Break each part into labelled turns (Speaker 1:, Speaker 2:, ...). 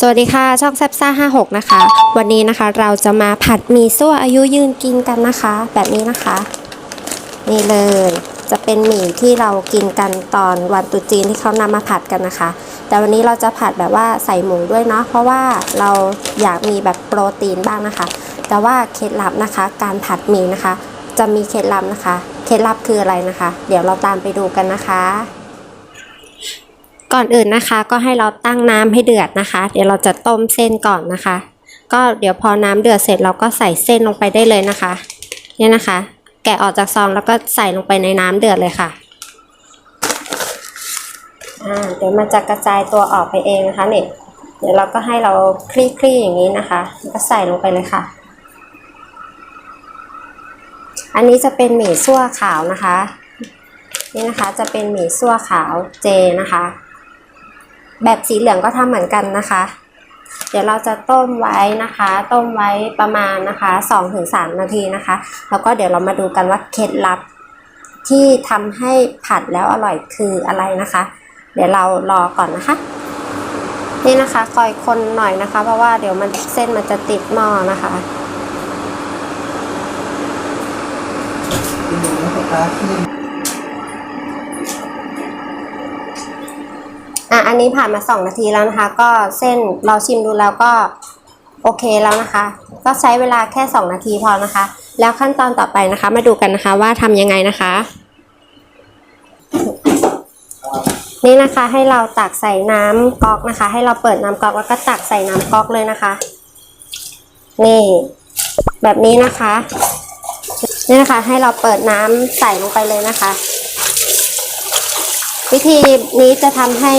Speaker 1: สวัสดีค่ะช่องแซบซ่า56 นะคะ วันนี้นะคะเราจะมาผัดหมี่ซั่วอายุยืนกินกันนะคะ แบบนี้นะคะ นี่เลยจะเป็นหมี่ที่เรากินกันตอนวันตุจีนที่เขานำมาผัดกันนะคะ แต่วันนี้เราจะผัดแบบว่าใส่หมูด้วยเนาะเพราะว่าเราอยากมีแบบโปรตีนบ้างนะคะ แต่ว่าเคล็ดลับนะคะ การผัดหมี่นะคะ จะมีเคล็ดลับนะคะ เคล็ดลับคืออะไรนะคะ เดี๋ยวเราตามไปดูกันนะคะ ก่อนอื่นนะคะ ก็ให้เราตั้งน้ำให้เดือดนะคะ เดี๋ยวเราจะต้มเส้นก่อนนะคะ ก็เดี๋ยวพอน้ำเดือดเสร็จเราก็ใส่เส้นลงไปได้เลยนะคะเนี่ยนะคะ แกะออกจากซองแล้วก็ใส่ลงไปในน้ำเดือดเลยค่ะอ่าเดี๋ยวมันจะกระจายตัวออกไปเองนะคะเนี่ยเดี๋ยวเราก็ให้เราคลี่คลี่อย่างนี้นะคะแล้วก็ใส่ลงไปเลยค่ะ อันนี้จะเป็นหมี่ซั่วขาวนะคะ นี่นะคะจะเป็นหมี่ซั่วขาวเจนะคะ แบบสีเหลืองก็ทำเหมือนกันนะคะ เดี๋ยวเราจะต้มไว้นะคะ ต้มไว้ประมาณนะคะ 2-3 นาทีนะคะ แล้วก็เดี๋ยวเรามาดูกันว่าเคล็ดลับที่ทำให้ผัดแล้วอร่อยคืออะไรนะคะ เดี๋ยวเรารอก่อนนะคะ นี่นะคะคอยคนหน่อยนะคะ เพราะว่าเดี๋ยวมันเส้นมันจะติดหม้อนะคะ
Speaker 2: กินหมูสตาขึ้น
Speaker 1: อันนี้ผ่านมา 2 นาทีแล้วนะคะ ก็เส้นเราชิมดูแล้วก็โอเคแล้วนะคะ ก็ใช้เวลาแค่ 2 นาทีพอนะคะ แล้วขั้นตอนต่อไปนะคะ มาดูกันนะคะว่าทำยังไงนะคะ นี่นะคะให้เราตักใส่น้ำก๊อกนะคะ ให้เราเปิดน้ำก๊อกแล้วก็ตักใส่น้ำก๊อกเลยนะคะ นี่แบบนี้นะคะ นี่นะคะให้เราเปิดน้ำใส่ลงไปเลยนะคะ วิธีนี้จะทำให้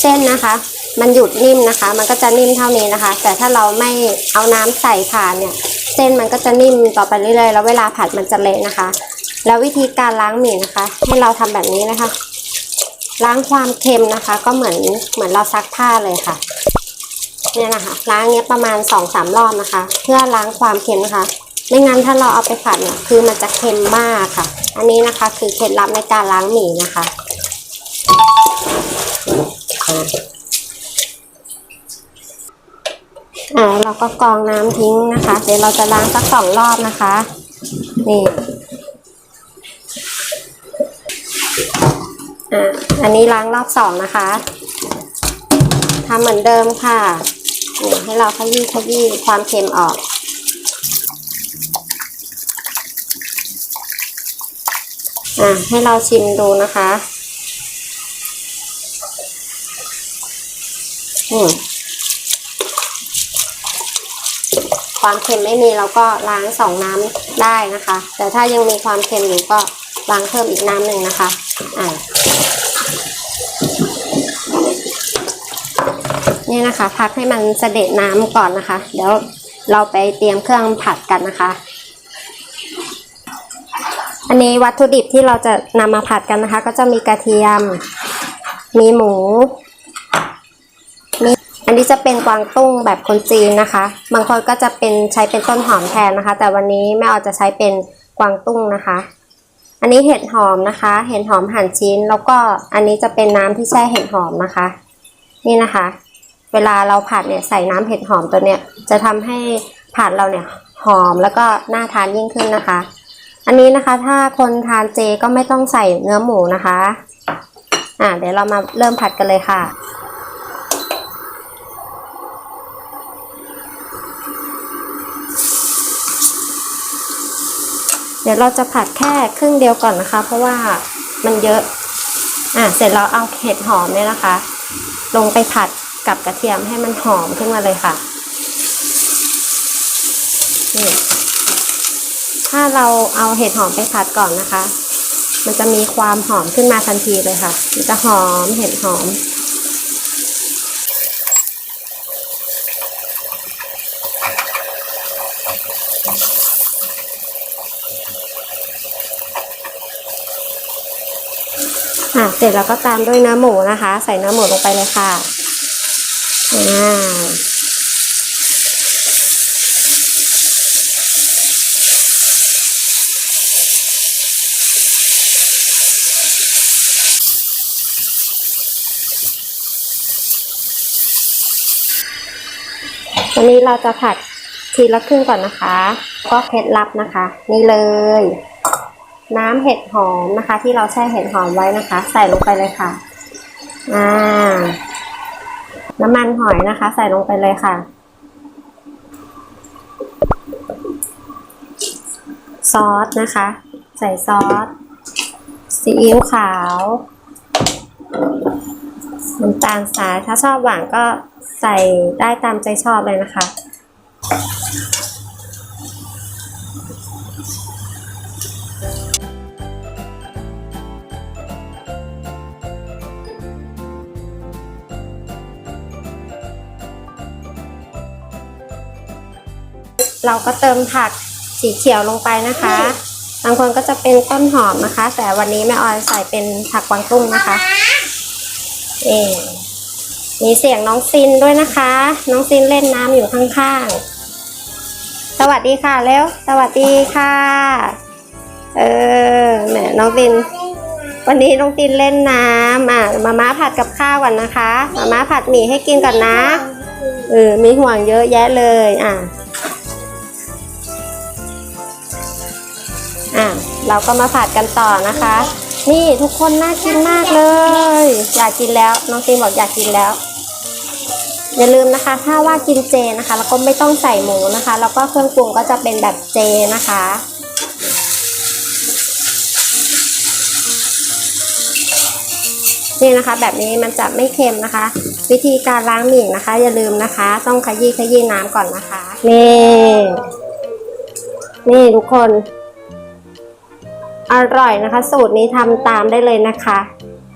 Speaker 1: เส้นนะคะ มันหยุดนิ่มนะคะ มันก็จะนิ่มเท่านี้นะคะ แต่ถ้าเราไม่เอาน้ำใส่ผ่านเนี่ย เส้นมันก็จะนิ่มต่อไปเรื่อยๆแล้วเวลาผัดมันจะเละนะคะ แล้ววิธีการล้างหมี่นะคะให้เราทำแบบนี้นะคะ ล้างความเค็มนะคะ ก็เหมือนเหมือนเราซักผ้าเลยค่ะเนี่ยนะคะล้างเนี้ยประมาณ2องสามรอบนะคะ เพื่อล้างความเค็มนะคะ ไม่งั้นถ้าเราเอาไปผัดเนี่ยคือมันจะเค็มมากค่ะ อันนี้นะคะคือเคล็ดลับในการล้างหมี่นะคะ อ่าเราก็กรองน้ำทิ้งนะคะ เดี๋ยวเราจะล้างสักสองรอบนะคะ นี่อ่าอันนี้ล้างรอบสองนะคะทำเหมือนเดิมค่ะนี่ให้เราขยี้ขยี้ความเค็มออกอ่าให้เราชิมดูนะคะ อืม ความเค็มไม่มีเราก็ล้างสองน้ำได้นะคะ แต่ถ้ายังมีความเค็มอยู่ก็ล้างเพิ่มอีกน้ำหนึ่งนะคะอ่านี่นะคะ พักให้มันเสด็จน้ำก่อนนะคะ เดี๋ยวเราไปเตรียมเครื่องผัดกันนะคะ อันนี้วัตถุดิบที่เราจะนำมาผัดกันนะคะ ก็จะมีกระเทียม มีหมู อันนี้จะเป็นกวางตุ้งแบบคนจีนนะคะ บางคนก็จะเป็นใช้เป็นต้นหอมแทนนะคะ แต่วันนี้แม่ออจะใช้เป็นกวางตุ้งนะคะ อันนี้เห็ดหอมนะคะ เห็ดหอมหั่นชิ้น แล้วก็อันนี้จะเป็นน้ำที่แช่เห็ดหอมนะคะ นี่นะคะ เวลาเราผัดเนี่ยใส่น้ำเห็ดหอมตัวเนี้ยจะทำให้ผัดเราเนี่ยหอมแล้วก็น่าทานยิ่งขึ้นนะคะ อันนี้นะคะถ้าคนทานเจก็ไม่ต้องใส่เนื้อหมูนะคะ อ่าเดี๋ยวเรามาเริ่มผัดกันเลยค่ะ ดี๋ยวเราจะผัดแค่ครึ่งเดียวก่อนนะคะ เพราะว่ามันเยอะอะเสร็จเราเอาเห็ดหอมเนี่ยนะคะ ลงไปผัดกับกระเทียมให้มันหอมขึ้นมาเลยค่ะนี่ถ้าเราเอาเห็ดหอมไปผัดก่อนนะคะ มันจะมีความหอมขึ้นมาทันทีเลยค่ะ มันจะหอมเห็ดหอม อะเสร็จแล้วก็ตามด้วยเนื้อหมูนะคะ ใส่เนื้อหมูลงไปเลยค่ะอ่าวันนี้เราจะผัดทีละครึ่งก่อนนะคะ ก็เคล็ดลับนะคะ นี่เลย น้ำเห็ดหอมนะคะ ที่เราแช่เห็ดหอมไว้นะคะ ใส่ลงไปเลยค่ะอ่าน้ำมันหอยนะคะ ใส่ลงไปเลยค่ะ ซอสนะคะ ใส่ซอสซีอิ๊วขาวน้ำตาลทรายถ้าชอบหวานก็ใส่ได้ตามใจชอบเลยนะคะ เราก็เติมผักสีเขียวลงไปนะคะบางคนก็จะเป็นต้นหอมนะคะ แต่วันนี้แม่ออยใส่เป็นผักกวางตุ้งนะคะเองมีเสียงน้องซินด้วยนะคะ น้องซินเล่นน้ำอยู่ข้างๆ สวัสดีค่ะเร็วสวัสดีค่ะ เออแหมน้องซิน วันนี้น้องซินเล่นน้ำอะมาม่าผัดกับข้าวก่อนนะคะ มาม่าผัดหมี่ให้กินก่อนนะเออมีห่วงเยอะแยะเลย อะ เราก็มาผัดกันต่อนะคะ นี่ทุกคนน่ากินมากเลย อยากกินแล้วน้องตีนบอกอยากกินแล้ว อย่าลืมนะคะ ถ้าว่ากินเจนะคะ แล้วก็ไม่ต้องใส่หมูนะคะ แล้วก็เครื่องปรุงก็จะเป็นแบบเจนะคะนี่นะคะ แบบนี้มันจะไม่เค็มนะคะ วิธีการล้างหมี่นะคะ อย่าลืมนะคะ ต้องขยี้ขยี้น้ำก่อนนะคะ นี่ นี่ทุกคน อร่อยนะคะ สูตรนี้ทำตามได้เลยนะคะ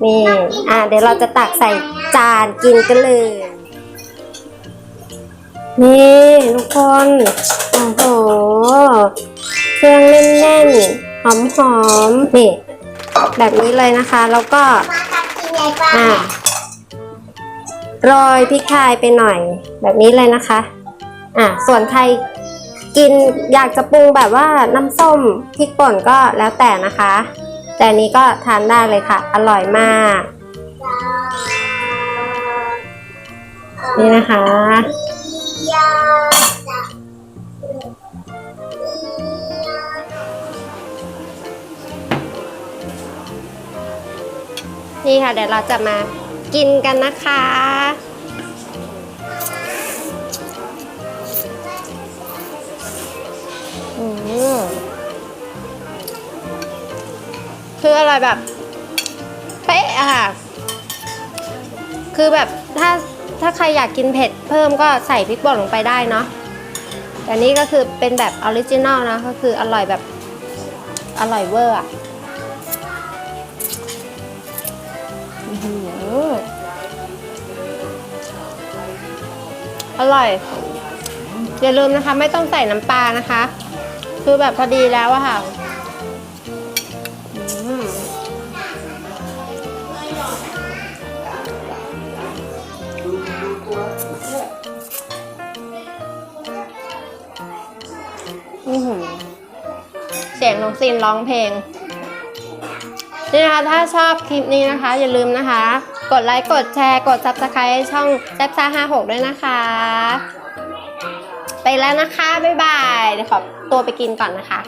Speaker 1: นี่ อะเดี๋ยวเราจะตักใส่จานกินกันเลย นี่ทุกคน โอ้โห เครื่องแน่นๆ หอมๆ นี่ แบบนี้เลยนะคะ แล้วก็ อะโรยพริกไทยไปหน่อย แบบนี้เลยนะคะ อะส่วนใคร กินอยากจะปรุงแบบว่าน้ำส้มพริกป่นก็แล้วแต่นะคะ แต่นนี้ก็ทานได้เลยค่ะ อร่อยมาก นี่นะคะ นี่ค่ะเดี๋ยวเราจะมากินกันนะคะ มคืออร่อยแบบ เป๊ะอะค่ะ คือแบบถ้าถ้าใครอยากกินเผ็ดเพิ่มก็ใส่พริกป่นลงไปได้เนาะแต่นี่ก็คือเป็นแบบออริจินอลนะ ก็คืออร่อยแบบ อร่อยเวอร์อะอืออร่อย อย่าลืมนะคะ ไม่ต้องใส่น้ำปลานะคะ คือแบบพอดีแล้วอะค่ะอือหือเสียงน้องซีนร้องเพลงนี่นะคะถ้าชอบคลิปนี้นะคะ อย่าลืมนะคะ กดไลค์กดแชร์กด subscribe ช่องแซ่บซ่าห้าหกด้วยนะคะ ไปแล้วนะคะ บ๊ายบายเดี๋ยวขอ ตัวไปกินก่อนนะคะ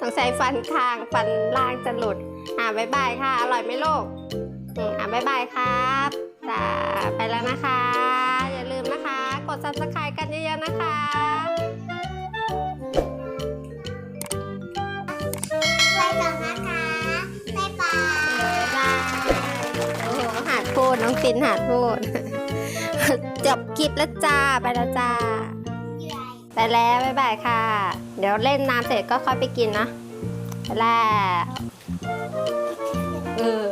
Speaker 1: ต้องใช้ฟันข้างฟันล่างจะหลุด อ่าบ๊ายบายค่ะ อร่อยไหมลูกอ่าบ๊ายบายครับจ้าไปแล้วนะคะ อย่าลืมนะคะ กด subscribe กันเยอะๆนะคะ น้องฟินหาดพูด จบคลิปแล้วจ้า ไปแล้วจ้า ไปแล้วบ๊ายบายค่ะ เดี๋ยวเล่นน้ำเสร็จก็ค่อยไปกินนะไปแล้วเออ